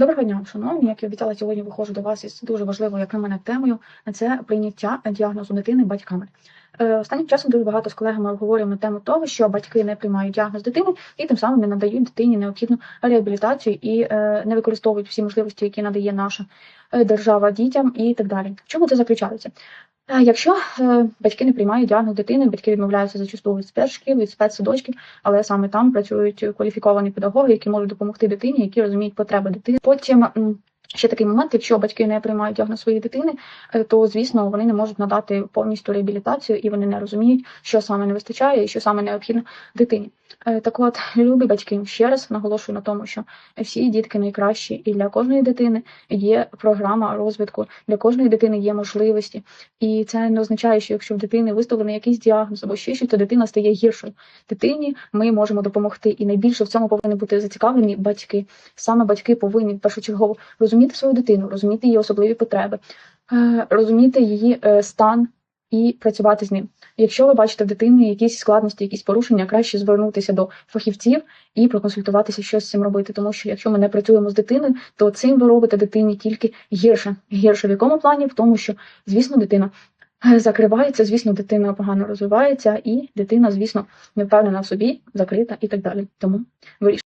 Доброго дня, шановні. Як і обіцяла, сьогодні виходжу до вас із дуже важливою, як на мене, темою. Це прийняття діагнозу дитини батьками. Е, Останнім часом дуже багато з колегами обговорюємо тему того, що батьки не приймають діагноз дитини і тим самим не надають дитині необхідну реабілітацію і е, не використовують всі можливості, які надає наша е, держава дітям, і так далі. В чому це заключається? Якщо е, батьки не приймають діагноз дитини, батьки відмовляються зачасту від спецшкіл, від спецсадочків, але саме там працюють кваліфіковані педагоги, які можуть допомогти дитині, які розуміють потреби дитини. Потім ще такий момент, якщо батьки не приймають діагноз своєї дитини, е, то звісно вони не можуть надати повністю реабілітацію і вони не розуміють, що саме не вистачає і що саме необхідно дитині. Е, Так от, любі батьки, ще раз наголошую на тому, що всі дітки найкращі, і для кожної дитини є програма розвитку, для кожної дитини є можливості. І це не означає, що якщо в дитини виставлений якийсь діагноз або ще щось, то дитина стає гіршою. Дитині ми можемо допомогти, і найбільше в цьому повинні бути зацікавлені батьки. Саме батьки повинні першочергово розуміти свою дитину, розуміти її особливі потреби, е, розуміти її е, стан і працювати з ним. Якщо ви бачите в дитині якісь складності, якісь порушення, краще звернутися до фахівців і проконсультуватися, що з цим робити. Тому що якщо ми не працюємо з дитиною, то цим ви робите дитині тільки гірше. Гірше в якому плані? В тому, що, звісно, дитина закривається, звісно, дитина погано розвивається, і дитина, звісно, не впевнена в собі, закрита і так далі. Тому вирішуйте.